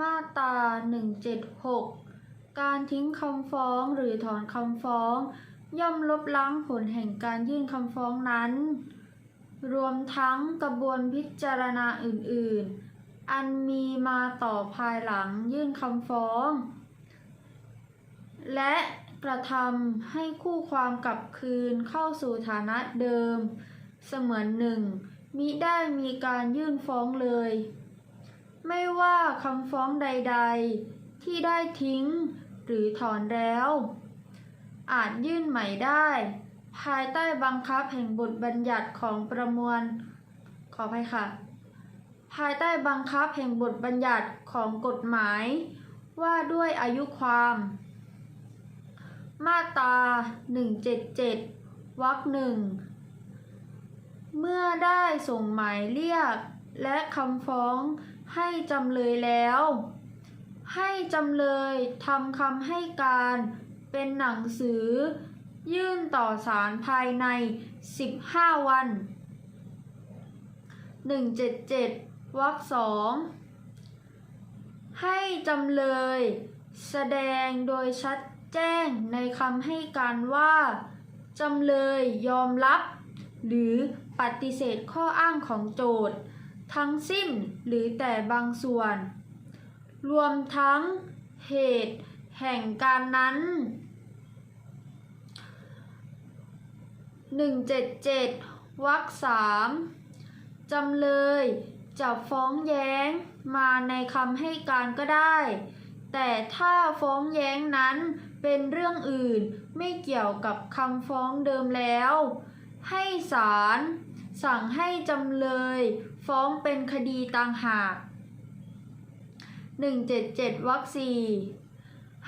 มาตรา 176 การทิ้งคำฟ้องหรือถอนคำฟ้อง ย่อมลบล้างผลแห่งการยื่นคำฟ้องนั้น รวมทั้งกระบวนพิจารณาอื่น ๆ อันมีมาต่อภายหลังยื่นคำฟ้อง และกระทำให้คู่ความกลับคืนเข้าสู่ฐานะเดิม เสมือนหนึ่งมิได้มีการยื่นฟ้องเลย ไม่ว่าคำฟ้องใด ๆ ที่ได้ทิ้งหรือถอนแล้ว อาจยื่นใหม่ได้ ภายใต้บังคับแห่งบทบัญญัติของประมวล ขออภัยค่ะ ภายใต้บังคับแห่งบทบัญญัติของกฎหมาย ว่าด้วยอายุความ มาตรา 177วรรคหนึ่งเมื่อได้ส่งหมายเรียก และคำฟ้องให้จำเลยแล้ว ให้จำเลยทำคำให้การเป็นหนังสือ ยื่นต่อศาลภายใน 15 วัน 177วรรคสองให้จำเลย แสดงโดยชัดแจ้งในคำให้การว่าจำเลยยอมรับ หรือปฏิเสธข้ออ้างของโจทย์ ทั้งสิ้นหรือแต่บางส่วน รวมทั้งเหตุแห่งการนั้น 177วรรคสามจำเลยจะฟ้องแย้งมาในคำให้การก็ได้ แต่ถ้าฟ้องแย้งนั้นเป็นเรื่องอื่นไม่เกี่ยวกับคำฟ้องเดิมแล้ว ให้ศาล สั่งให้จำเลยฟ้องเป็นคดีต่างหาก 177วรรคสี่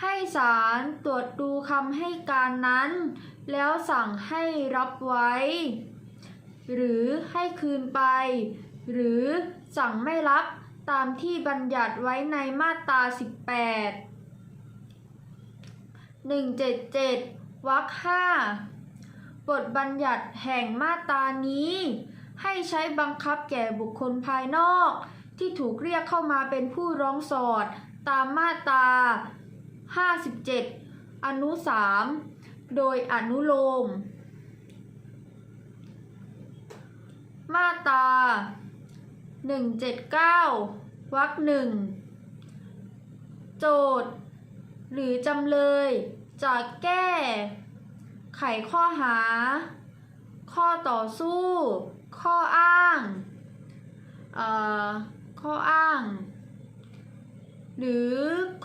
ให้ศาลตรวจดูคำให้การนั้น แล้วสั่งให้รับไว้ หรือให้คืนไป หรือสั่งไม่รับตามที่บัญญัติไว้ในมาตรา 18 177วรรคห้า บทบัญญัติแห่งมาตรานี้ ให้ใช้บังคับแก่บุคคลภายนอก ที่ถูกเรียกเข้ามาเป็นผู้ร้องสอด ตามมาตรา 57 อนุ 3 โดยอนุโลม มาตรา 179 วรรคหนึ่ง โจทย์ หรือจำเลยจะแก้ ไขข้อหา ข้อต่อสู้ ข้ออ้างเอ่อข้ออ้าง หรือ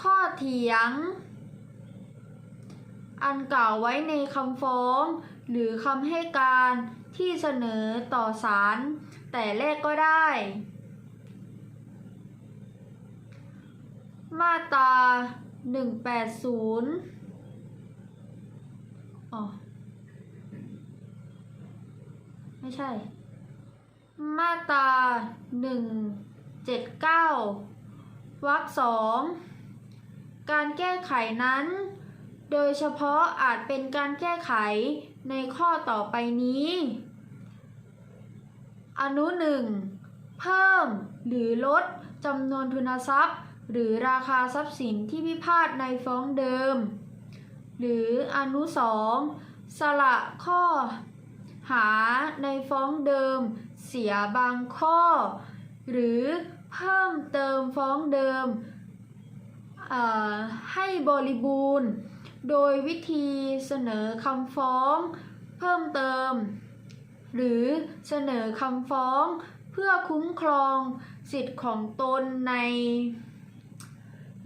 ข้อเถียง อันกล่าวไว้ในคำฟ้อง หรือคำให้การที่เสนอต่อศาลแต่แรกก็ได้ มาตรา180 อ๋อ ไม่ใช่ มาตรา179วรรคสองการแก้ไขนั้น โดยเฉพาะอาจเป็นการแก้ไขในข้อต่อไปนี้ อนุหนึ่งเพิ่มหรือลดจำนวนทุนทรัพย์ หรือราคาทรัพย์สินที่พิพาทในฟ้องเดิม หรืออนุสองสละข้อ หาในฟ้องเดิม เสียบางข้อ หรือเพิ่มเติมฟ้องเดิมให้บริบูรณ์ โดยวิธีเสนอคำฟ้อง เพิ่มเติม หรือเสนอคำฟ้องเพื่อคุ้มครองสิทธิ์ของตนใน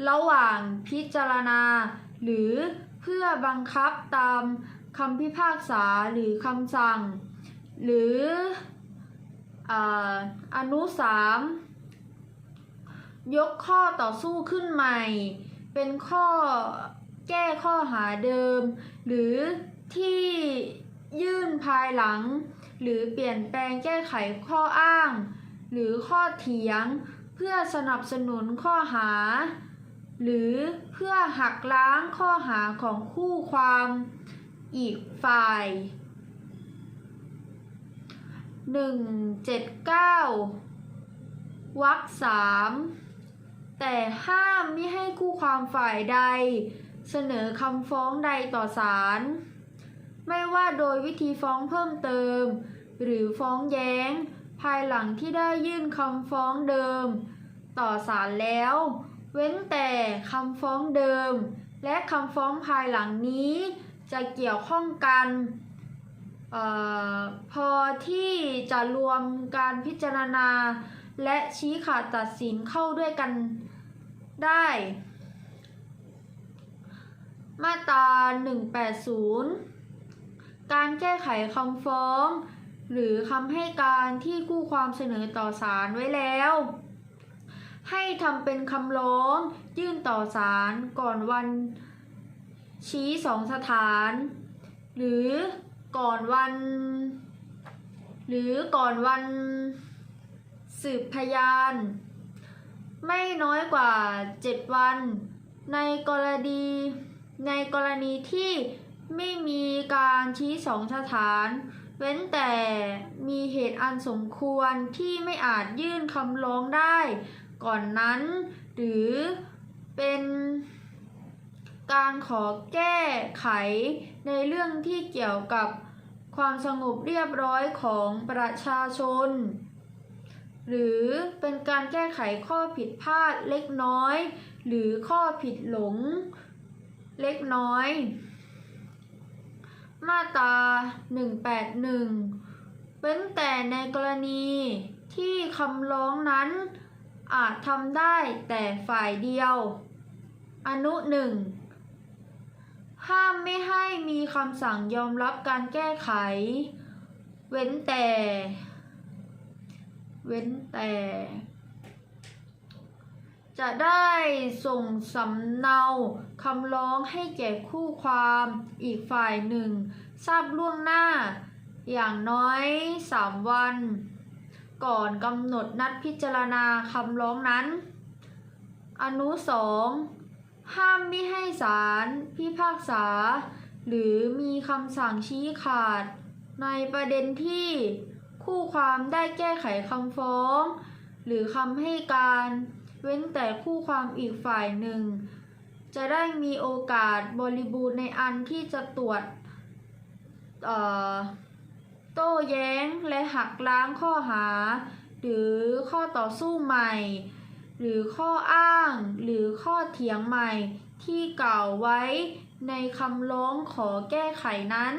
ระหว่างพิจารณา หรือ เพื่อบังคับตามคำพิพากษาหรือคำสั่ง หรืออาอนุสามยกข้อต่อสู้ขึ้นใหม่ เป็นข้อแก้ข้อหาเดิม หรือที่ยื่นภายหลัง หรือเปลี่ยนแปลงแก้ไขข้ออ้าง หรือข้อเถียง เพื่อสนับสนุนข้อหา หรือเพื่อหักล้างข้อหาของคู่ความอีกฝ่าย 179วรรคสามแต่ห้ามมิให้คู่ความฝ่ายใด เสนอคำฟ้องใดต่อศาลไม่ว่าโดยวิธีฟ้องเพิ่มเติม หรือฟ้องแย้ง ภายหลังที่ได้ยื่นคำฟ้องเดิม ต่อศาลแล้ว เว้นแต่คำฟ้องเดิม และคำฟ้องภายหลังนี้จะเกี่ยวข้องกันออพอที่จะรวมการพิจารณา และชี้ขาดตัดสินเข้าด้วยกันได้ มาตรา 180 การแก้ไขคำฟ้อง หรือคำให้การที่คู่ความเสนอต่อศาลไว้แล้ว ให้ทำเป็นคำร้อง ยื่นต่อศาลก่อนวันชี้สองสถาน หรือก่อนวัน หรือก่อนวันสืบพยาน ไม่น้อยกว่า 7 วัน ในกรณีในกรณีที่ไม่มีการชี้สองสถาน เว้นแต่มีเหตุอันสมควรที่ไม่อาจยื่นคำร้องได้ ก่อนนั้น หรือเป็นการขอแก้ไขในเรื่องที่เกี่ยวกับความสงบเรียบร้อยของประชาชน หรือเป็นการแก้ไขข้อผิดพลาดเล็กน้อย หรือข้อผิดหลงเล็กน้อย มาตรา 181 เว้นแต่ในกรณีที่คำร้องนั้น อาจทำได้แต่ฝ่ายเดียว อนุหนึ่งห้ามไม่ให้มีคำสั่งยอมรับการแก้ไข เว้นแต่ เว้นแต่ จะได้ส่งสำเนาคำร้องให้แก่คู่ความอีกฝ่ายหนึ่ง ทราบล่วงหน้า อย่างน้อยสามวัน ก่อนกำหนดนัดพิจารณาคำร้องนั้น อนุสองห้ามไม่ให้ศาลพิพากษา หรือมีคำสั่งชี้ขาด ในประเด็นที่คู่ความได้แก้ไขคำฟ้อง หรือคำให้การ เว้นแต่คู่ความอีกฝ่ายหนึ่ง จะได้มีโอกาสบริบูรณ์ในอันที่จะตรวจเอ่อ โต้แย้งและหักล้างข้อหา หรือข้อต่อสู้ใหม่ หรือข้ออ้างหรือข้อเถียงใหม่ที่กล่าวไว้ในคำร้องขอแก้ไขนั้น